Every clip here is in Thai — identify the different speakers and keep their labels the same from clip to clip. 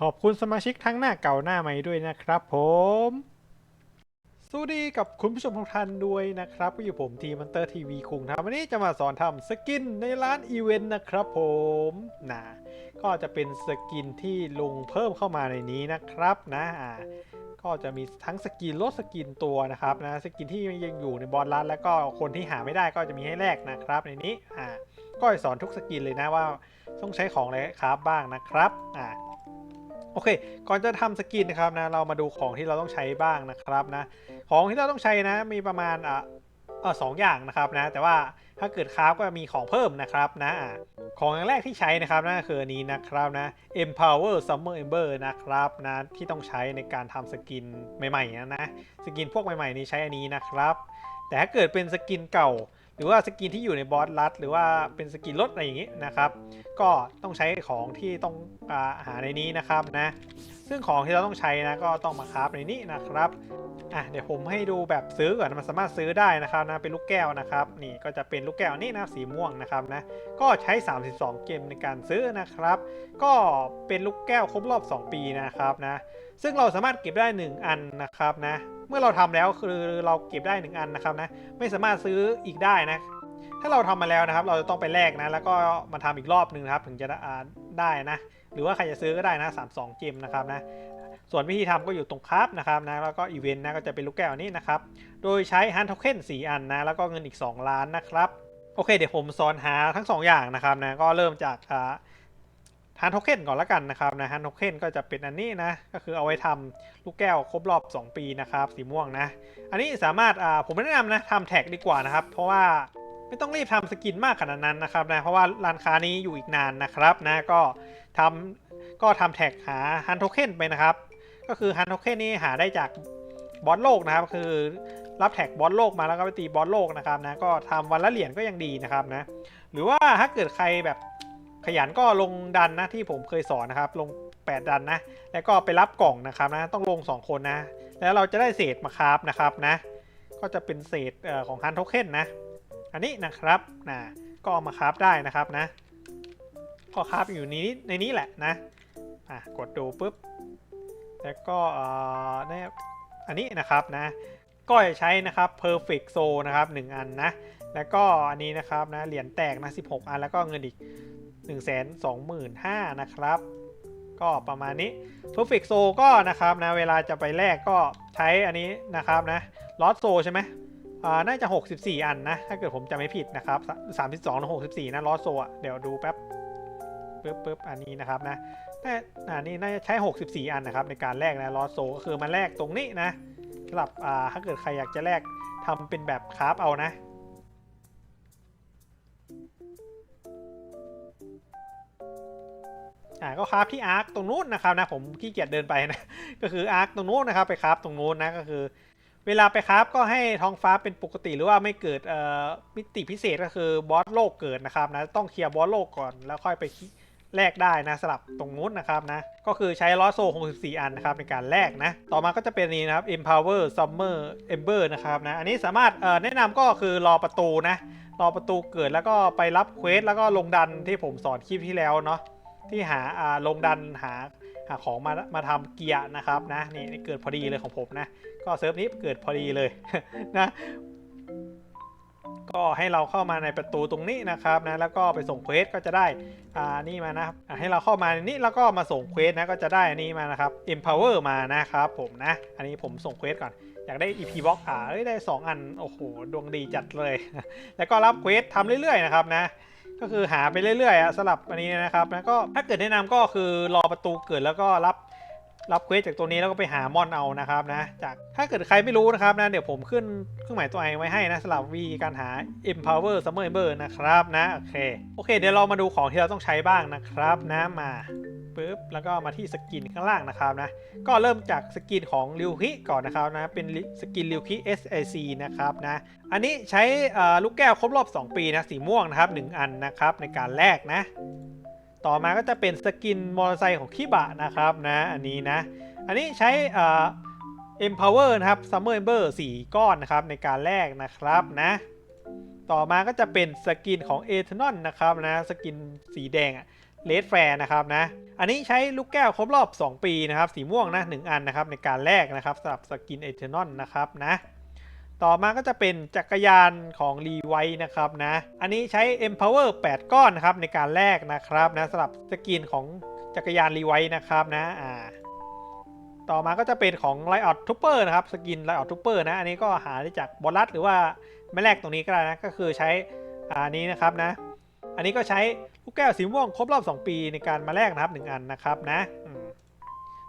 Speaker 1: ขอบคุณสมาชิกทั้งหน้าเก่าหน้าใหม่ด้วยนะครับผมสวัสดีกับคุณผู้ชมทุกท่านด้วยนะครับก็อยู่ผมทีมันเตอร์ทีวีคุงนะครับวันนี้จะมาสอนทำสกินในร้านอีเวนต์นะครับผมนะก็จะเป็นสกินที่ลงเพิ่มเข้ามาในนี้นะครับนะอ่าก็จะมีทั้งสกินลดสกินตัวนะครับนะสกินที่ยังอยู่ในบอลลัดแล้วก็คนที่หาไม่ได้ก็จะมีให้แลกนะครับในนี้อ่าก็จะสอนทุกสกินเลยนะว่าต้องใช้ของอะไรครับบ้างนะครับอ่า โอเค ก่อนจะทำสกินนะครับนะ เรามาดูของที่เราต้องใช้บ้างนะครับนะ ของที่เราต้องใช้นะมีประมาณอะเออสองอย่างนะครับนะ แต่ว่าถ้าเกิดคราฟก็มีของเพิ่มนะครับนะของอย่างแรกที่ใช้นะครับนั่นคืออันนี้นะครับนะ Empower Summer Ember นะครับนะที่ต้องใช้ในการทำสกินใหม่ๆนะนะสกินพวกใหม่ๆนี้ใช้อันนี้นะครับ แต่ถ้าเกิดเป็นสกินเก่า รือว่าสกินที่อยู่ในบอสลัด หรือว่าเป็นสกินลดอะไรอย่างนี้นะครับ ก็ต้องใช้ของที่ต้องอาหาในนี้นะครับนะ ซึ่งของที่เราต้องใช้นะก็ต้องมาคราฟในนี้นะครับอะเดี๋ยวผมให้ดูแบบซื้อก่อนมันสามารถซื้อได้นะครับนะเป็นลูกแก้วนะครับ นี่ก็จะเป็นลูกแก้วนี่นะสีม่วงนะครับนะก็ใช้ 32 เกมในการซื้อนะครับ ก็เป็นลูกแก้วครบรอบ 2 ปีนะครับนะ ซึ่งเราสามารถเก็บได้ 1 อันนะครับนะ เมื่อเราทำแล้วคือเราเก็บได้ 1 อันนะครับนะ ไม่สามารถซื้ออีกได้นะ ถ้าเราทำมาแล้วนะครับ เราจะต้องไปแลกนะ แล้วก็มาทำอีกรอบหนึ่งนะครับถึงจะได้นะ หรือว่าใครจะซื้อก็ได้นะ 32เกมนะครับนะ ส่วนวิธีทำก็อยู่ตรงครับนะครับนะ แล้วก็อีเวนต์นะก็จะเป็นลูกแก้วนี้นะครับ โดยใช้ฮันทเค็น4อันนะ แล้วก็เงินอีก 2 ล้านนะครับ โอเค เดี๋ยวผมสอนหาทั้ง 2 อย่างนะครับนะ ก็เริ่มจากอ่า ฮันโทเค็นก่อนละกันนะครับนะฮันโทเค็นก็จะเป็นอันนี้นะ ก็คือเอาไว้ทำลูกแก้วครบรอบ 2 ปีนะครับ สีม่วงนะ อันนี้สามารถอ่าผมแนะนำนะทำแท็กดีกว่านะครับ เพราะว่าไม่ต้องรีบทำสกินมากขนาดนั้นนะครับนะเพราะว่าร้านค้านี้อยู่อีกนานนะครับนะก็ทำก็ทำแท็กหาฮันโทเค็นไปนะครับ ก็คือฮันโทเค็นนี้หาได้จากบอสโลกนะครับ คือรับแท็กบอสโลกมาแล้วก็ไปตีบอสโลกนะครับนะก็ทำวันละเหรียญก็ยังดีนะครับนะหรือว่าถ้าเกิดใครแบบ ขยันก็ลงดันนะที่ผมเคยสอนนะครับ ลง 8 ดันนะ แล้วก็ไปรับกล่องนะครับนะ ต้องลง 2 คนนะ แล้วเราจะได้เศษมาคราฟนะครับนะ ก็จะเป็นเศษของฮันโทเค็นนะ อันนี้นะครับนะก็เอามาคราฟได้นะครับนะ ก็คราฟอยู่นี้ในนี้แหละนะอะกดดูปุ๊บ แล้วก็เอ่อเนี่ยอันนี้นะครับนะ ก็จะใช้นะครับ perfect soul นะครับ 1 อันนะ แล้วก็อันนี้นะครับนะ เหรียญแตกนะ 16 อัน แล้วก็เงินอีก 1 2 5 0 0 0นะครับ ก็ประมาณนี้ perfect soul ก็นะครับนะเวลาจะไปแลกก็ใช้อันนี้นะครับนะ lost soul ใช่ไหมอ่าน่าจะ 64 อันนะ ถ้าเกิดผมจำไม่ผิดนะครับ 32หรือ64 นะลอสโซอะเดี๋ยวดูแป๊บปึ๊บปึ๊บอันนี้นะครับนะน่าอ่านี่น่าจะใช้ 64 อันนะครับในการแลกนะลอสโซก็คือมาแลกตรงนี้นะสำหรับอ่าถ้าเกิดใครอยากจะแลกทำเป็นแบบคราฟเอานะ อ่าก็คราฟที่อาร์คตรงนู้นนะครับนะผมขี้เกียจเดินไปนะก็คืออาร์คตรงนู้นนะครับไปคราฟตรงนู้นนะก็คือ เวลาไปคราฟก็ให้ท้องฟ้าเป็นปกติหรือว่าไม่เกิดเอ่อมิติพิเศษก็คือบอสโลกเกิดนะครับนะต้องเคลียร์บอสโลกก่อนแล้วค่อยไปแลกได้นะสลับตรงนู้นนะครับนะก็คือใช้ล้อโซ64 อันนะครับในการแลกนะ ต่อมาก็จะเป็นนี้นะครับ empower summer ember นะครับนะอันนี้สามารถแนะนำก็คือรอประตูนะ รอประตูเกิดแล้วก็ไปรับเควสแล้วก็ลงดันที่ผมสอนคลิปที่แล้วเนาะ ที่หาลงดันหาหาของมามาทำเกียร์นะครับนะนี่เกิดพอดีเลยของผมนะ ก็เซิร์ฟนี้เกิดพอดีเลยนะก็ให้เราเข้ามาในประตูตรงนี้นะครับนะแล้วก็ไปส่งเควสก็จะได้อ่านี่มานะครับให้เราเข้ามาในนี้แล้วก็มาส่งเควสนะก็จะได้อันนี้มานะครับ empower มานะครับผมนะอันนี้ผมส่งเควสก่อนอยากได้ EP box อ่าเอ้ยได้ 2 อันโอ้โหดวงดีจัดเลย แล้วก็รับเควสทำเรื่อยๆนะครับนะ ก็คือหาไปเรื่อยๆอะสลับอันนี้นะครับแล้วก็ถ้าเกิดแนะนำก็คือรอประตูเกิดแล้วก็รับรับเควสจากตัวนี้แล้วก็ไปหามอนเอานะครับนะจากถ้าเกิดใครไม่รู้นะครับนะเดี๋ยวผมขึ้นเครื่องหมายตัวไอไว้ให้นะสำหรับวีการหา empower summer ember นะครับนะโอเคโอเค เดี๋ยวเรามาดูของที่เราต้องใช้บ้างนะครับนะมา ปึ๊บแล้วก็มาที่สกินข้างล่างนะครับนะ ก็เริ่มจากสกินของริวคิก่อนนะครับนะ เป็นสกินริวคิ SAC นะครับนะ อันนี้ใช้ลูกแก้วครบรอบ 2 ปีนะสีม่วงนะครับ 1 อันนะครับในการแลกนะ ต่อมาก็จะเป็นสกินมอเตอร์ไซค์ของคิบะนะครับนะ อันนี้นะ อันนี้ใช้เอ่อ empower นะครับ summer ember 4 ก้อนนะครับในการแลกนะครับนะต่อมาก็จะเป็นสกินของ e t h a n o l นะครับนะสกินสีแดงอะ เลดแฟร์นะครับนะ อันนี้ใช้ลูกแก้วครบรอบ 2 ปีนะครับ สีม่วงนะ1อันนะครับในการแลกนะครับสำหรับสกินเอเทนอนนะครับนะต่อมาก็จะเป็นจักรยานของรีไวนะครับนะ อันนี้ใช้ Empower 8 ก้อนนะครับในการแลกนะครับนะสำหรับสกินของจักรยานรีไวนะครับนะอ่าต่อมาก็จะเป็นของ l i อ t t ทูเปอร์นะครับสกิน l i อ t t ทูเปอร์นะ อันนี้ก็หาได้จากบอลลัสหรือว่าไม่แลกตรงนี้ก็ได้นะ ก็คือใช้อันนี้นะครับนะ อันนี้ก็ใช้ ลูกแก้วสีม่วงครบรอบ 2 ปีในการมาแลกนะครับ 1 อันนะครับนะ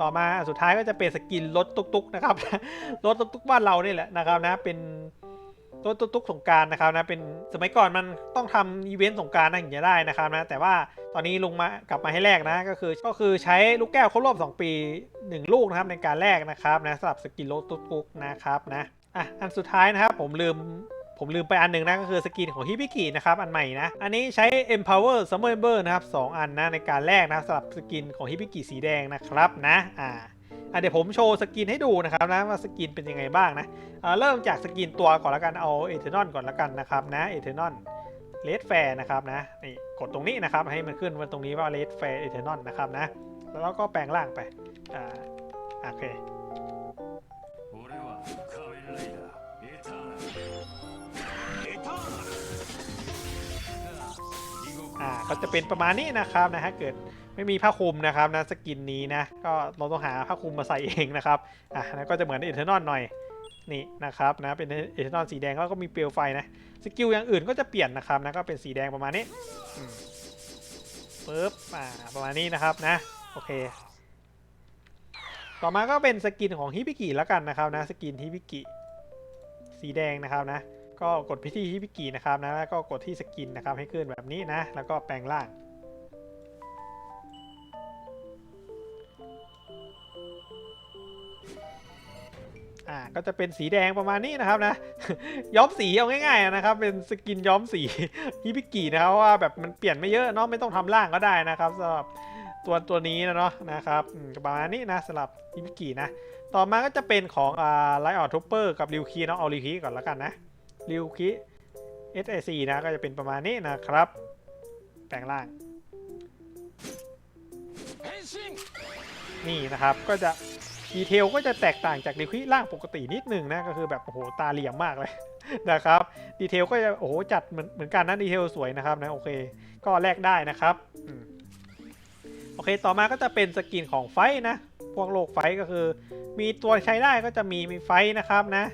Speaker 1: ต่อมาสุดท้ายก็จะเป็นสกินรถตุกๆนะครับรถตุกๆบ้านเรานี่แหละนะครับนะเป็นรถตุกๆสงกรารนะครับนะเป็นสมัยก่อนมันต้องทำอีเวนต์สงกรารนะถึงจะได้นะครับนะแต่ว่าตอนนี้ลงมากลับมาให้แลกนะก็คือก็คือใช้ลูกแก้วครบรอบ 2 ปี 1 ลูกนะครับในการแลกนะครับนะสำหรับสกินรถตุกๆนะครับนะอะอันสุดท้ายนะครับผมลืม ผมลืมไปอันหนึ่งนะก็คือสกินของฮิบิกินะครับอันใหม่นะอันนี้ใช้ Empower Summer Ember นะครับ2อันนะในการแลกนะสำหรับสกินของฮิบิกิสีแดงนะครับนะอ่าเดี๋ยวผมโชว์สกินให้ดูนะครับนะว่าสกินเป็นยังไงบ้างนะอ่าเริ่มจากสกินตัวก่อนล้วกันเอาเอเทนอนก่อนล้วกันนะครับนะเอเทนอนเลดแฟร์นะครับนะนี่กดตรงนี้นะครับให้มันขึ้นว่าตรงนี้ว่าเลดแฟร์เอเทนอนนะครับนะแล้วก็แปลงร่างไปอ่าโอเค
Speaker 2: 獄
Speaker 1: อ่าก็จะเป็นประมาณนี้นะครับนะฮะเกิดไม่มีผ้าคลุมนะครับนะสกินนี้นะก็เราต้องหาผ้าคลุมมาใส่เองนะครับอะนะก็จะเหมือนเอเทนอนหน่อยนี่นะครับนะเป็นเอเทนอนสีแดงแล้วก็มีเปลวไฟนะสกิลอย่างอื่นก็จะเปลี่ยนนะครับนะก็เป็นสีแดงประมาณนี้ปึ๊บอ่าประมาณนี้นะครับนะโอเค ต่อมาก็เป็นสกินของฮิบิกิแล้วกันนะครับนะสกินฮิบิกิสีแดงนะครับนะ ก็กดพิธีฮิบิกินะครับนะแล้วก็กดที่สกินนะครับให้ขึ้นแบบนี้นะ แล้วก็แปลงร่าง อ่าก็จะเป็นสีแดงประมาณนี้นะครับนะ ย้อมสีเอาง่ายๆนะครับ เป็นสกินย้อมสีฮิบิกินะครับเพราะว่าแบบมันเปลี่ยนไม่เยอะเนาะไม่ต้องทำร่างก็ได้นะครับสำหรับตัวตัวนี้นะเนาะนะครับประมาณนี้นะสำหรับฮิบิกินะ ต่อมาก็จะเป็นของอ่าไลออดทูเปอร์กับริวคีเนาะเอาริวคีก่อนแล้วกันนะ ริวคิ SAC นะก็จะเป็นประมาณนี้นะครับ แปลงร่าง นี่นะครับก็จะดีเทลก็จะแตกต่างจากริวคิร่างปกตินิดหนึ่งนะก็คือแบบโอ้โหตาเหลี่ยมมากเลยนะครับดีเทลก็จะโอ้โหจัดเหมือนเหมือนกันนะดีเทลสวยนะครับนะโอเค ก็แลกได้นะครับโอเคต่อมาก็จะเป็นสกินของไฟนะ พวกโลกไฟก็คือ มีตัวใช้ได้ก็จะมีมีไฟนะครับนะ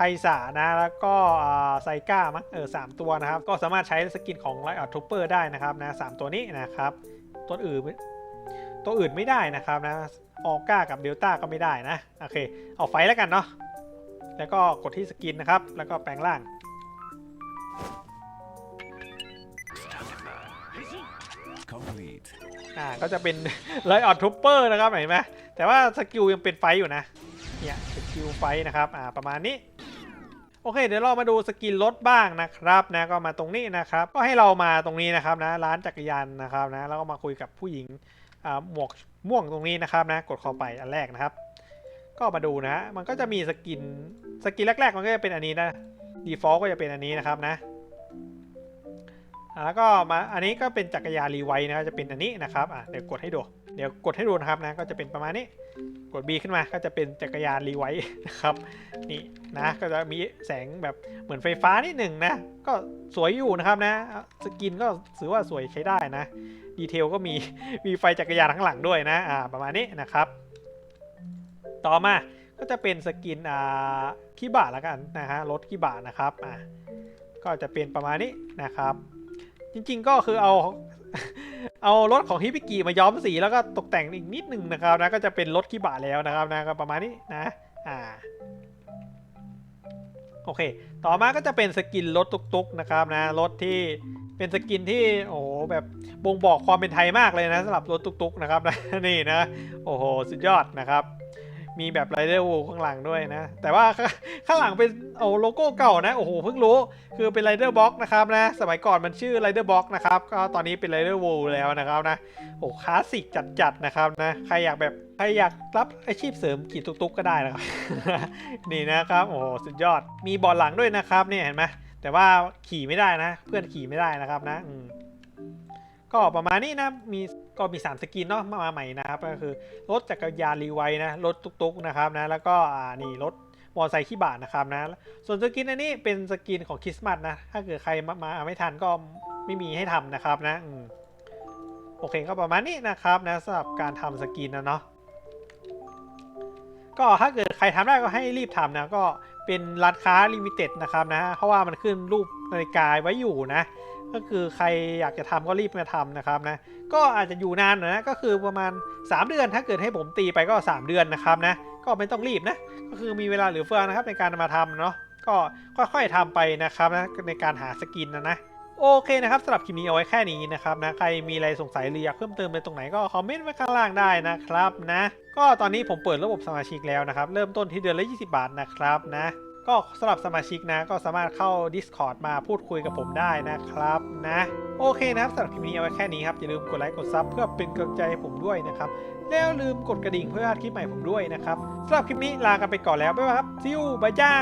Speaker 1: ไคสานะแล้วก็อ่าไซก้ามั้งเออสามตัวนะครับ ก็สามารถใช้สกินของไลออดทูเปอร์ได้นะครับนะสามตัวนี้นะครับ ตัวอื่นไม่ตัวอื่นไม่ได้นะครับนะออก้ากับเดลต้าก็ไม่ได้นะโอเค เอาไฟแล้วกันเนาะแล้วก็กดที่สกินนะครับ แล้วก็แปลงร่าง
Speaker 2: complete
Speaker 1: อ่าก็จะเป็นไลออดทูเปอร์นะครับเห็นไหมแต่ว่าสกิลยังเป็นไฟอยู่นะเนี่ยสกิลไฟนะครับอ่าประมาณนี้โอเคเดี๋ยวเรามาดูสกินรถบ้างนะครับนะก็มาตรงนี้นะครับ ก็ให้เรามาตรงนี้นะครับนะร้านจักรยานนะครับนะแล้วก็มาคุยกับผู้หญิงอ่าหมวกม่วงตรงนี้นะครับนะกดเข้าไปอันแรกนะครับ ก็มาดูนะมันก็จะมีสกินสกินแรกๆ มันก็จะเป็นอันนี้นะดีฟอลก็จะเป็นอันนี้นะครับนะอ่าแล้วก็มาอันนี้ก็เป็นจักรยานรีไวนะครับจะเป็นอันนี้นะครับอะเดี๋ยวกดให้ดูเดี๋ยวกดให้ดูนะครับนะก็จะเป็นประมาณนี้กด B ขึ้นมาก็จะเป็นจักรยานรีไวนะครับนี่ นะ ก็จะมีแสงแบบเหมือนไฟฟ้านิดหนึ่งนะ ก็สวยอยู่นะครับนะ สกินก็ถือว่าสวยใช้ได้นะ ดีเทลก็มี มีไฟจักรยานข้างหลังด้วยนะ อ่า ประมาณนี้นะครับ ต่อมา ก็จะเป็นสกิน อ่าคิบะแล้วกันนะฮะ รถคิบะนะครับ อ่าก็จะเป็นประมาณนี้นะครับ จริงๆก็คือเอาเอารถของฮิบิกิมาย้อมสีแล้วก็ตกแต่งอีกนิดหนึ่งนะครับนะก็จะเป็นรถคิบะแล้วนะครับนะก็ประมาณนี้นะ อ่า โอเค ต่อมาก็จะเป็นสกินรถตุกๆนะครับนะรถที่เป็นสกินที่โอ้โหแบบบ่งบอกความเป็นไทยมากเลยนะสำหรับรถตุกๆนะครับนะนี่นะโอ้โหสุดยอดนะครับ มีแบบไรเดอร์วูข้างหลังด้วยนะ แต่ว่าข้างหลังเป็นโอ้โลโก้เก่านะ โอ้โห เพิ่งรู้ คือเป็นไรเดอร์บ็อกนะครับนะ สมัยก่อนมันชื่อไรเดอร์บ็อกนะครับ ก็ตอนนี้เป็นไรเดอร์วูแล้วนะครับนะ โอ้คลาสสิกจัดๆนะครับนะ ใครอยากแบบ ใครอยากรับอาชีพเสริมขี่ตุกๆก็ได้นะครับ นี่นะครับ โอ้โห สุดยอด มีบอลหลังด้วยนะครับเนี่ยเห็นไหมแต่ว่าขี่ไม่ได้นะ เพื่อนขี่ไม่ได้นะครับนะ ก็ประมาณนี้นะมีก็มี 3 สกินเนาะมาใหม่นะครับก็คือรถจักรยานรีไวนะรถตุกๆนะครับนะแล้วก็อ่านี่รถมอเตอร์ไซค์ขี้บาทนะครับนะส่วนสกินอันนี้เป็นสกินของคริสต์มาสนะถ้าเกิดใครมามาไม่ทันก็ไม่มีให้ทำนะครับนะโอเคก็ประมาณนี้นะครับนะสำหรับการทำสกินนะเนาะก็ถ้าเกิดใครทำได้ก็ให้รีบทำนะก็เป็นร้านค้าลิมิเต็ดนะครับนะเพราะว่ามันขึ้นรูปนาฬิกาไว้อยู่นะ ก็คือใครอยากจะทำก็รีบมาทำนะครับนะ ก็อาจจะอยู่นานนะก็คือประมาณ 3 เดือนถ้าเกิดให้ผมตีไปก็ 3 เดือนนะครับนะ ก็ไม่ต้องรีบนะ ก็คือมีเวลาเหลือเฟือนะครับในการมาทำเนาะก็ค่อยๆทำไปนะครับนะในการหาสกินนะนะโอเคนะครับสำหรับคลิปนี้เอาไว้แค่นี้นะครับนะใครมีอะไรสงสัยหรืออยากเพิ่มเติมในตรงไหนก็คอมเมนต์ไว้ข้างล่างได้นะครับนะ ก็ตอนนี้ผมเปิดระบบสมาชิกแล้วนะครับ เริ่มต้นที่เดือนละ 20 บาทนะครับนะ ก็สำหรับสมาชิกนะ ก็สามารถเข้า Discord มาพูดคุยกับผมได้นะครับนะ โอเคนะครับสำหรับคลิปนี้เอาไว้แค่นี้ครับ อย่าลืมกดไลค์กดซับเพื่อเป็นกำลังใจให้ผมด้วยนะครับ แล้วลืมกดกระดิ่งเพื่อคลิปใหม่ผมด้วยนะครับสำหรับคลิปนี้ลากันไปก่อนแล้วบ๊ายบายครับซิวบายจ้า